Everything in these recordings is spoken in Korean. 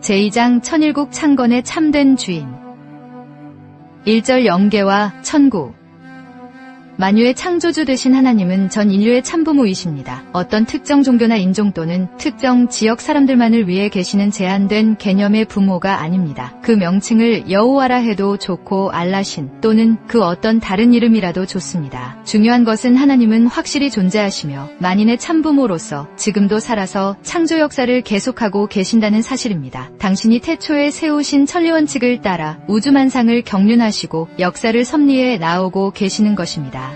제2장 천일국 창건의 참된 주인. 1절 영계와 천국 만유의 창조주 되신 하나님은 전 인류의 참부모이십니다. 어떤 특정 종교나 인종 또는 특정 지역 사람들만을 위해 계시는 제한된 개념의 부모가 아닙니다. 그 명칭을 여호와라 해도 좋고 알라신 또는 그 어떤 다른 이름이라도 좋습니다. 중요한 것은 하나님은 확실히 존재하시며 만인의 참부모로서 지금도 살아서 창조 역사를 계속하고 계신다는 사실입니다. 당신이 태초에 세우신 천리 원칙을 따라 우주만상을 경륜하시고 역사를 섭리해 나오고 계시는 것입니다.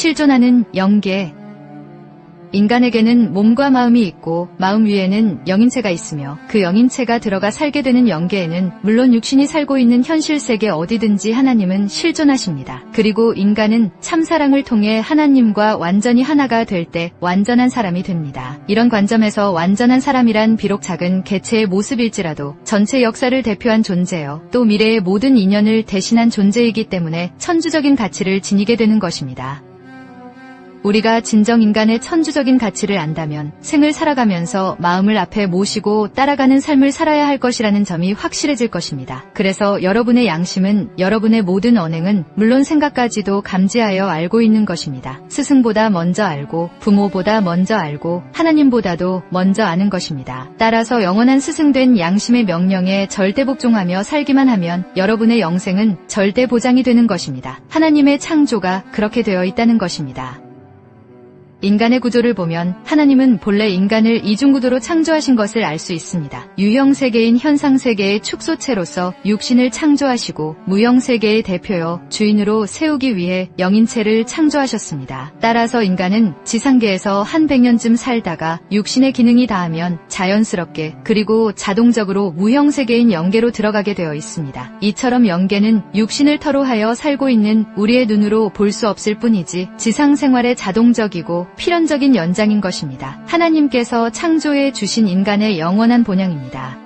실존하는 영계 인간에게는 몸과 마음이 있고 마음 위에는 영인체가 있으며 그 영인체가 들어가 살게 되는 영계에는 물론 육신이 살고 있는 현실 세계 어디든지 하나님은 실존하십니다. 그리고 인간은 참사랑을 통해 하나님과 완전히 하나가 될 때 완전한 사람이 됩니다. 이런 관점에서 완전한 사람이란 비록 작은 개체의 모습일지라도 전체 역사를 대표한 존재여 또 미래의 모든 인연을 대신한 존재이기 때문에 천주적인 가치를 지니게 되는 것입니다. 우리가 진정 인간의 천주적인 가치를 안다면 생을 살아가면서 마음을 앞에 모시고 따라가는 삶을 살아야 할 것이라는 점이 확실해질 것입니다. 그래서 여러분의 양심은 여러분의 모든 언행은 물론 생각까지도 감지하여 알고 있는 것입니다. 스승보다 먼저 알고 부모보다 먼저 알고 하나님보다도 먼저 아는 것입니다. 따라서 영원한 스승된 양심의 명령에 절대 복종하며 살기만 하면 여러분의 영생은 절대 보장이 되는 것입니다. 하나님의 창조가 그렇게 되어 있다는 것입니다. 인간의 구조를 보면 하나님은 본래 인간을 이중구도로 창조하신 것을 알 수 있습니다. 유형세계인 현상세계의 축소체로서 육신을 창조하시고 무형세계의 대표여 주인으로 세우기 위해 영인체를 창조하셨습니다. 따라서 인간은 지상계에서 한 백년쯤 살다가 육신의 기능이 다하면 자연스럽게 그리고 자동적으로 무형세계인 영계로 들어가게 되어 있습니다. 이처럼 영계는 육신을 터로하여 살고 있는 우리의 눈으로 볼 수 없을 뿐이지 지상 생활의 자동적이고 필연적인 연장인 것입니다. 하나님께서 창조해 주신 인간의 영원한 본향입니다.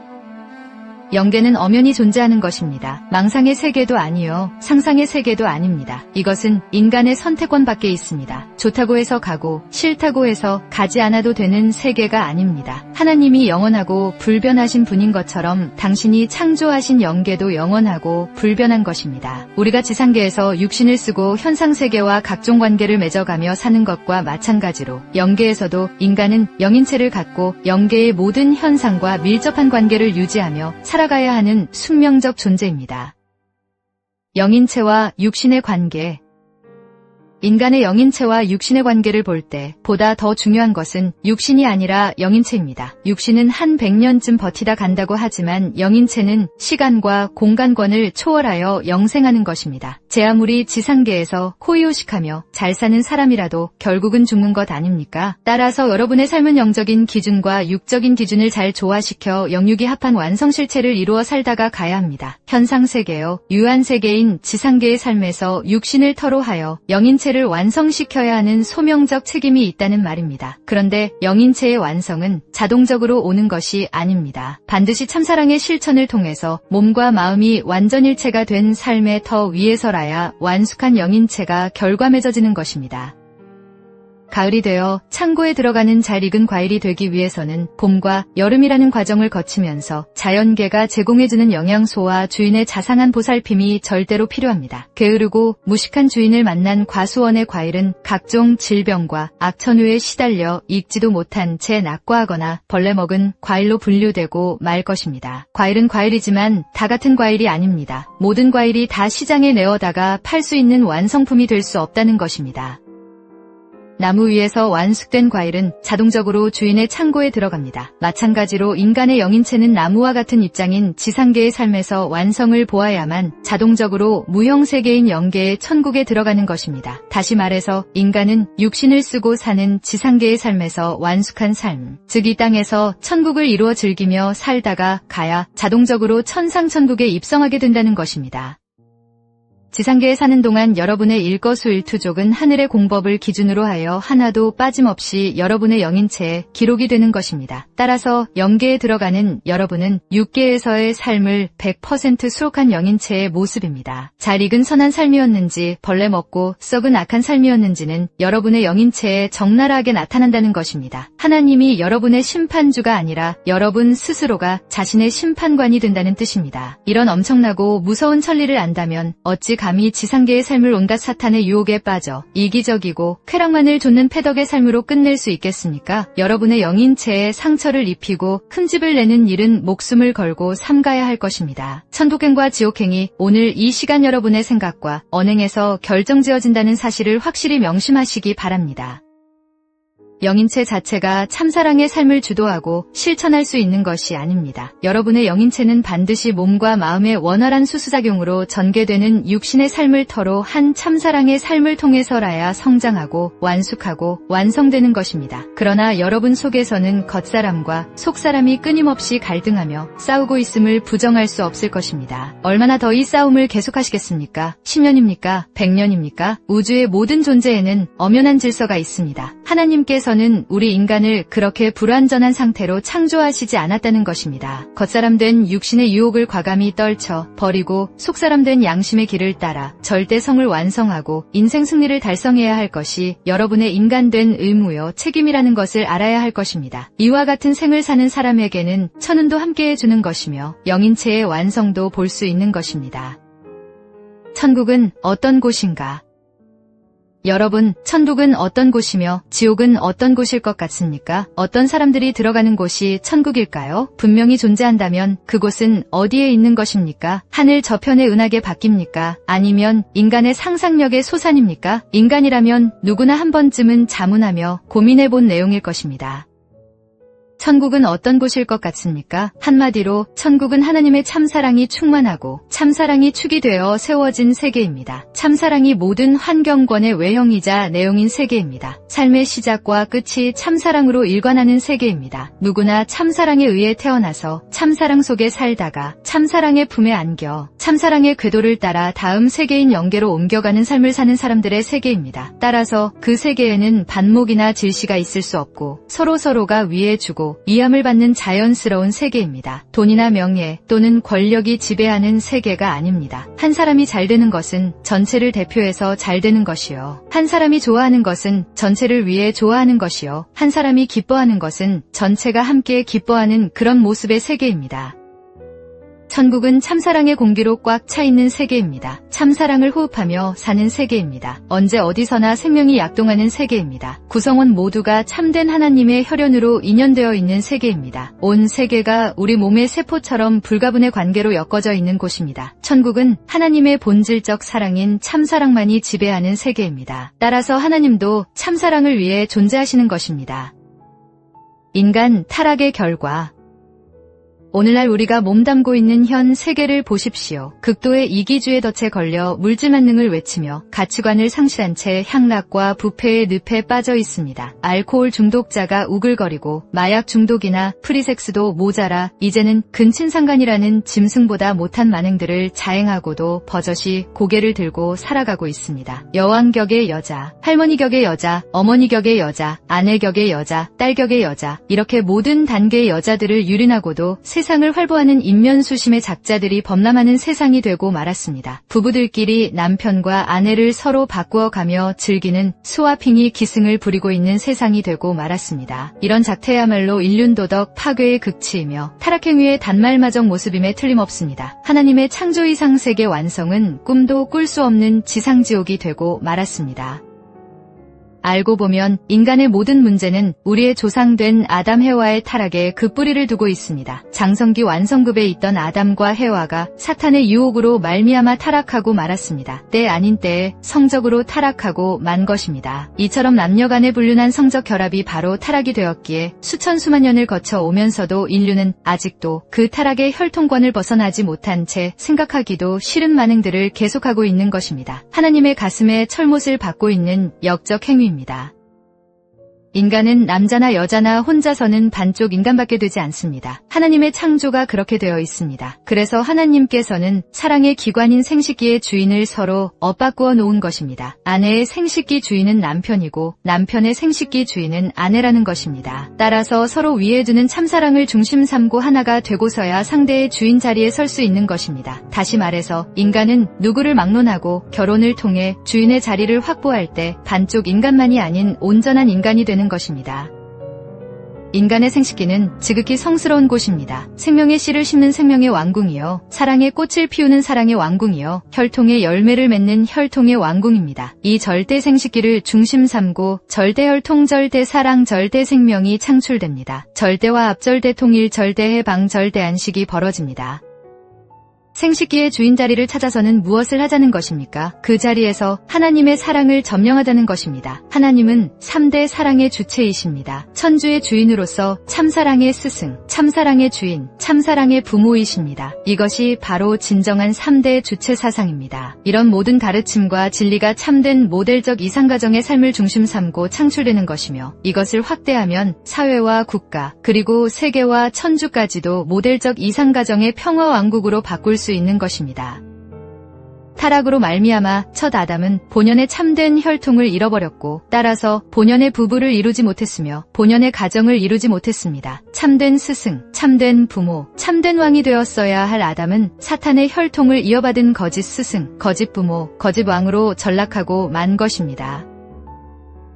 영계는 엄연히 존재하는 것입니다. 망상의 세계도 아니요, 상상의 세계도 아닙니다. 이것은 인간의 선택권 밖에 있습니다. 좋다고 해서 가고, 싫다고 해서 가지 않아도 되는 세계가 아닙니다. 하나님이 영원하고 불변하신 분인 것처럼 당신이 창조하신 영계도 영원하고 불변한 것입니다. 우리가 지상계에서 육신을 쓰고 현상세계와 각종 관계를 맺어가며 사는 것과 마찬가지로 영계에서도 인간은 영인체를 갖고 영계의 모든 현상과 밀접한 관계를 유지하며 살아가야 하는 숙명적 존재입니다. 영인체와 육신의 관계 인간의 영인체와 육신의 관계를 볼 때 보다 더 중요한 것은 육신이 아니라 영인체입니다. 육신은 한 100년쯤 버티다 간다고 하지만 영인체는 시간과 공간권을 초월하여 영생하는 것입니다. 제 아무리 지상계에서 코이오식하며 잘 사는 사람이라도 결국은 죽는 것 아닙니까? 따라서 여러분의 삶은 영적인 기준과 육적인 기준을 잘 조화시켜 영육이 합한 완성실체를 이루어 살다가 가야 합니다. 현상세계요, 유한세계인 지상계의 삶에서 육신을 터로하여 영인체를 완성시켜야 하는 소명적 책임이 있다는 말입니다. 그런데 영인체의 완성은 자동적으로 오는 것이 아닙니다. 반드시 참사랑의 실천을 통해서 몸과 마음이 완전일체가 된 삶의 터 위에서라야 완숙한 영인체가 결과 맺어지는 것입니다. 가을이 되어 창고에 들어가는 잘 익은 과일이 되기 위해서는 봄과 여름이라는 과정을 거치면서 자연계가 제공해주는 영양소와 주인의 자상한 보살핌이 절대로 필요합니다. 게으르고 무식한 주인을 만난 과수원의 과일은 각종 질병과 악천후에 시달려 익지도 못한 채 낙과하거나 벌레 먹은 과일로 분류되고 말 것입니다. 과일은 과일이지만 다 같은 과일이 아닙니다. 모든 과일이 다 시장에 내어다가 팔 수 있는 완성품이 될 수 없다는 것입니다. 나무 위에서 완숙된 과일은 자동적으로 주인의 창고에 들어갑니다. 마찬가지로 인간의 영인체는 나무와 같은 입장인 지상계의 삶에서 완성을 보아야만 자동적으로 무형세계인 영계의 천국에 들어가는 것입니다. 다시 말해서 인간은 육신을 쓰고 사는 지상계의 삶에서 완숙한 삶, 즉 이 땅에서 천국을 이루어 즐기며 살다가 가야 자동적으로 천상천국에 입성하게 된다는 것입니다. 지상계에 사는 동안 여러분의 일거수일투족은 하늘의 공법을 기준으로 하여 하나도 빠짐없이 여러분의 영인체에 기록이 되는 것입니다. 따라서 영계에 들어가는 여러분은 육계에서의 삶을 100% 수록한 영인체의 모습입니다. 잘 익은 선한 삶이었는지 벌레 먹고 썩은 악한 삶이었는지는 여러분의 영인체에 적나라하게 나타난다는 것입니다. 하나님이 여러분의 심판주가 아니라 여러분 스스로가 자신의 심판관이 된다는 뜻입니다. 이런 엄청나고 무서운 천리를 안다면 어찌 감히 지상계의 삶을 온갖 사탄의 유혹에 빠져 이기적이고 쾌락만을 좇는 패덕의 삶으로 끝낼 수 있겠습니까? 여러분의 영인체에 상처를 입히고 흠집을 내는 일은 목숨을 걸고 삼가야 할 것입니다. 천국행과 지옥행이 오늘 이 시간 여러분의 생각과 언행에서 결정지어진다는 사실을 확실히 명심하시기 바랍니다. 영인체 자체가 참사랑의 삶을 주도하고 실천할 수 있는 것이 아닙니다. 여러분의 영인체는 반드시 몸과 마음의 원활한 수수작용으로 전개되는 육신의 삶을 터로 한 참사랑의 삶을 통해서라야 성장하고 완숙하고 완성되는 것입니다. 그러나 여러분 속에서는 겉사람과 속사람이 끊임없이 갈등하며 싸우고 있음을 부정할 수 없을 것입니다. 얼마나 더 이 싸움을 계속하시겠습니까? 10년입니까? 100년입니까? 우주의 모든 존재에는 엄연한 질서가 있습니다. 하나님께서는 우리 인간을 그렇게 불완전한 상태로 창조하시지 않았다는 것입니다. 겉사람된 육신의 유혹을 과감히 떨쳐 버리고 속사람된 양심의 길을 따라 절대성을 완성하고 인생 승리를 달성해야 할 것이 여러분의 인간된 의무요 책임이라는 것을 알아야 할 것입니다. 이와 같은 생을 사는 사람에게는 천운도 함께해 주는 것이며 영인체의 완성도 볼 수 있는 것입니다. 천국은 어떤 곳인가? 여러분, 천국은 어떤 곳이며 지옥은 어떤 곳일 것 같습니까? 어떤 사람들이 들어가는 곳이 천국일까요? 분명히 존재한다면 그곳은 어디에 있는 것입니까? 하늘 저편의 은하계 바뀝니까? 아니면 인간의 상상력의 소산입니까? 인간이라면 누구나 한 번쯤은 자문하며 고민해 본 내용일 것입니다. 천국은 어떤 곳일 것 같습니까? 한마디로 천국은 하나님의 참사랑이 충만하고 참사랑이 축이 되어 세워진 세계입니다. 참사랑이 모든 환경권의 외형이자 내용인 세계입니다. 삶의 시작과 끝이 참사랑으로 일관하는 세계입니다. 누구나 참사랑에 의해 태어나서 참사랑 속에 살다가 참사랑의 품에 안겨 참사랑의 궤도를 따라 다음 세계인 영계로 옮겨가는 삶을 사는 사람들의 세계입니다. 따라서 그 세계에는 반목이나 질시가 있을 수 없고 서로서로가 위해 주고 이함을 받는 자연스러운 세계입니다. 돈이나 명예 또는 권력이 지배하는 세계가 아닙니다. 한 사람이 잘 되는 것은 전체를 대표해서 잘 되는 것이요. 한 사람이 좋아하는 것은 전체를 위해 좋아하는 것이요. 한 사람이 기뻐하는 것은 전체가 함께 기뻐하는 그런 모습의 세계입니다. 천국은 참사랑의 공기로 꽉 차 있는 세계입니다. 참사랑을 호흡하며 사는 세계입니다. 언제 어디서나 생명이 약동하는 세계입니다. 구성원 모두가 참된 하나님의 혈연으로 인연되어 있는 세계입니다. 온 세계가 우리 몸의 세포처럼 불가분의 관계로 엮어져 있는 곳입니다. 천국은 하나님의 본질적 사랑인 참사랑만이 지배하는 세계입니다. 따라서 하나님도 참사랑을 위해 존재하시는 것입니다. 인간 타락의 결과 오늘날 우리가 몸담고 있는 현 세계를 보십시오. 극도의 이기주의 덫에 걸려 물질 만능을 외치며 가치관을 상실한 채 향락과 부패의 늪에 빠져 있습니다. 알코올 중독자가 우글거리고 마약 중독이나 프리섹스도 모자라 이제는 근친상간이라는 짐승보다 못한 만행들을 자행하고도 버젓이 고개를 들고 살아가고 있습니다. 여왕 격의 여자, 할머니 격의 여자, 어머니 격의 여자, 아내 격의 여자, 딸 격의 여자 이렇게 모든 단계의 여자들을 유린하고도 세 상을 활보하는 인면수심의 작자들이 범람하는 세상이 되고 말았습니다. 부부들끼리 남편과 아내를 서로 바꾸어 가며 즐기는 스와핑이 기승을 부리고 있는 세상이 되고 말았습니다. 이런 작태야말로 인륜도덕 파괴의 극치이며 타락행위의 단말마적 모습임에 틀림없습니다. 하나님의 창조 이상 세계 완성은 꿈도 꿀 수 없는 지상지옥이 되고 말았습니다. 알고 보면 인간의 모든 문제는 우리의 조상된 아담 해와의 타락에 그 뿌리를 두고 있습니다. 장성기 완성급에 있던 아담과 해와가 사탄의 유혹으로 말미암아 타락하고 말았습니다. 때 아닌 때에 성적으로 타락하고 만 것입니다. 이처럼 남녀 간의 불륜한 성적 결합이 바로 타락이 되었기에 수천 수만 년을 거쳐 오면서도 인류는 아직도 그 타락의 혈통권을 벗어나지 못한 채 생각하기도 싫은 만행들을 계속하고 있는 것입니다. 하나님의 가슴에 철못을 받고 있는 역적 행위입니다. 시간입니다. 인간은 남자나 여자나 혼자서는 반쪽 인간밖에 되지 않습니다. 하나님의 창조가 그렇게 되어 있습니다. 그래서 하나님께서는 사랑의 기관인 생식기의 주인을 서로 엇바꾸어 놓은 것입니다. 아내의 생식기 주인은 남편이고 남편의 생식기 주인은 아내라는 것입니다. 따라서 서로 위에 두는 참사랑을 중심 삼고 하나가 되고서야 상대의 주인 자리에 설 수 있는 것입니다. 다시 말해서 인간은 누구를 막론하고 결혼을 통해 주인의 자리를 확보할 때 반쪽 인간만이 아닌 온전한 인간이 되는 것입니다. 인간의 생식기는 지극히 성스러운 곳입니다. 생명의 씨를 심는 생명의 왕궁이요. 사랑의 꽃을 피우는 사랑의 왕궁이요. 혈통의 열매를 맺는 혈통의 왕궁입니다. 이 절대 생식기를 중심 삼고 절대 혈통, 절대 사랑, 절대 생명이 창출됩니다. 절대와 앞절대 통일, 절대 해방, 절대 안식이 벌어집니다. 생식기의 주인 자리를 찾아서는 무엇을 하자는 것입니까? 그 자리에서 하나님의 사랑을 점령하자는 것입니다. 하나님은 3대 사랑의 주체이십니다. 천주의 주인으로서 참사랑의 스승, 참사랑의 주인, 참사랑의 부모이십니다. 이것이 바로 진정한 3대 주체 사상입니다. 이런 모든 가르침과 진리가 참된 모델적 이상가정의 삶을 중심 삼고 창출되는 것이며 이것을 확대하면 사회와 국가 그리고 세계와 천주까지도 모델적 이상가정의 평화왕국으로 바꿀 수 있는 것입니다. 타락으로 말미암아 첫 아담은 본연의 참된 혈통을 잃어버렸고 따라서 본연의 부부를 이루지 못했으며 본연의 가정을 이루지 못했습니다. 참된 스승, 참된 부모, 참된 왕이 되었어야 할 아담은 사탄의 혈통을 이어받은 거짓 스승, 거짓 부모, 거짓 왕으로 전락하고 만 것입니다.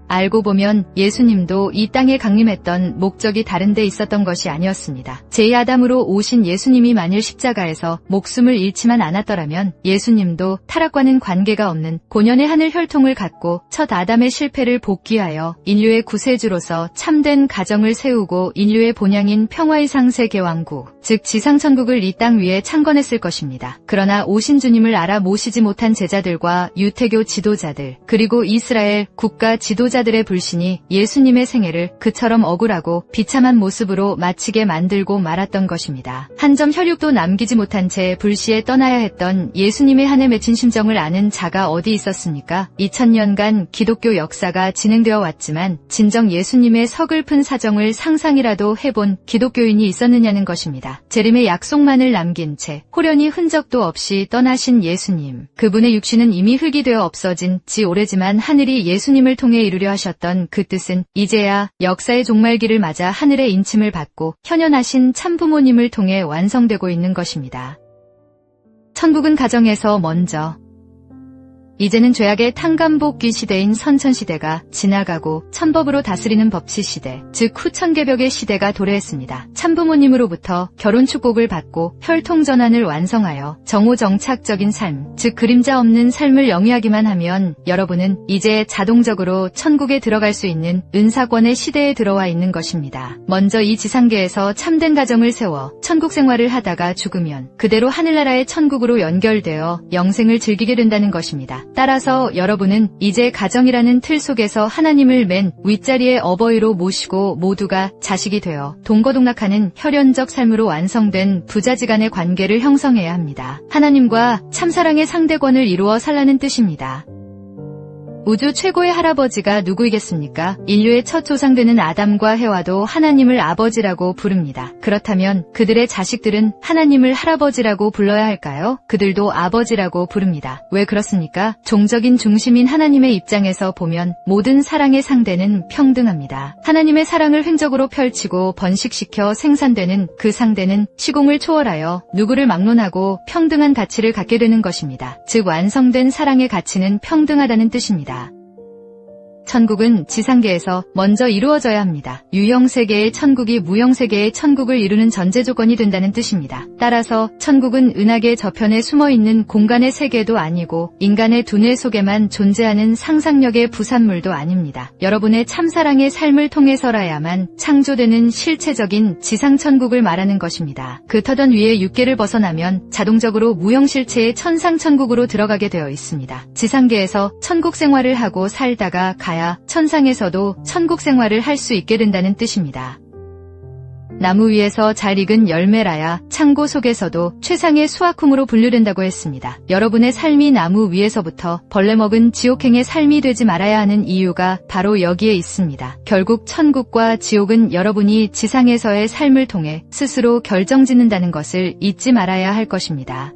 알고 보면 예수님도 이 땅에 강림했던 목적이 다른 데 있었던 것이 아니었습니다. 제2아담으로 오신 예수님이 만일 십자가에서 목숨을 잃지만 않았더라면 예수님도 타락과는 관계가 없는 본연의 하늘 혈통을 갖고 첫 아담의 실패를 복귀하여 인류의 구세주로서 참된 가정을 세우고 인류의 본향인 평화의 상세 개왕국, 즉 지상천국을 이 땅 위에 창건했을 것입니다. 그러나 오신 주님을 알아 모시지 못한 제자들과 유태교 지도자들, 그리고 이스라엘 국가 지도자 들의 불신이 예수님의 생애를 그처럼 억울하고 비참한 모습으로 마치게 만들고 말았던 것입니다. 한 점 혈육도 남기지 못한 채 불시에 떠나야 했던 예수님의 한해 맺힌 심정을 아는 자가 어디 있었습니까? 2000년간 기독교 역사가 진행되어 왔지만 진정 예수님의 서글픈 사정을 상상이라도 해본 기독교인이 있었느냐는 것입니다. 재림의 약속만을 남긴 채 호련히 흔적도 없이 떠나신 예수님. 그분의 육신은 이미 흙이 되어 없어진 지 오래지만 하늘이 예수님을 통해 이루려 하셨던 그 뜻은 이제야 역사의 종말기를 맞아 하늘의 인침을 받고 현현하신 참부모님을 통해 완성되고 있는 것입니다. 천국은 가정에서 먼저 이제는 죄악의 탕감복귀 시대인 선천시대가 지나가고 천법으로 다스리는 법치 시대, 즉 후천개벽의 시대가 도래했습니다. 참부모님으로부터 결혼 축복을 받고 혈통전환을 완성하여 정오정착적인 삶, 즉 그림자 없는 삶을 영위하기만 하면 여러분은 이제 자동적으로 천국에 들어갈 수 있는 은사권의 시대에 들어와 있는 것입니다. 먼저 이 지상계에서 참된 가정을 세워 천국 생활을 하다가 죽으면 그대로 하늘나라의 천국으로 연결되어 영생을 즐기게 된다는 것입니다. 따라서 여러분은 이제 가정이라는 틀 속에서 하나님을 맨 윗자리에 어버이로 모시고 모두가 자식이 되어 동거동락하는 혈연적 삶으로 완성된 부자지간의 관계를 형성해야 합니다. 하나님과 참사랑의 상대권을 이루어 살라는 뜻입니다. 우주 최고의 할아버지가 누구이겠습니까? 인류의 첫 조상되는 아담과 해와도 하나님을 아버지라고 부릅니다. 그렇다면 그들의 자식들은 하나님을 할아버지라고 불러야 할까요? 그들도 아버지라고 부릅니다. 왜 그렇습니까? 종적인 중심인 하나님의 입장에서 보면 모든 사랑의 상대는 평등합니다. 하나님의 사랑을 횡적으로 펼치고 번식시켜 생산되는 그 상대는 시공을 초월하여 누구를 막론하고 평등한 가치를 갖게 되는 것입니다. 즉 완성된 사랑의 가치는 평등하다는 뜻입니다. 천국은 지상계에서 먼저 이루어져야 합니다. 유형세계의 천국이 무형세계의 천국을 이루는 전제 조건이 된다는 뜻입니다. 따라서 천국은 은하계 저편에 숨어있는 공간의 세계도 아니고 인간의 두뇌 속에만 존재하는 상상력의 부산물도 아닙니다. 여러분의 참사랑의 삶을 통해서라야만 창조되는 실체적인 지상천국을 말하는 것입니다. 그 터전 위에 육계를 벗어나면 자동적으로 무형실체의 천상천국으로 들어가게 되어 있습니다. 지상계에서 천국 생활을 하고 살다가 가야 천상에서도 천국 생활을 할 수 있게 된다는 뜻입니다. 나무 위에서 잘 익은 열매라야 창고 속에서도 최상의 수확품으로 분류된다고 했습니다. 여러분의 삶이 나무 위에서부터 벌레 먹은 지옥행의 삶이 되지 말아야 하는 이유가 바로 여기에 있습니다. 결국 천국과 지옥은 여러분이 지상에서의 삶을 통해 스스로 결정짓는다는 것을 잊지 말아야 할 것입니다.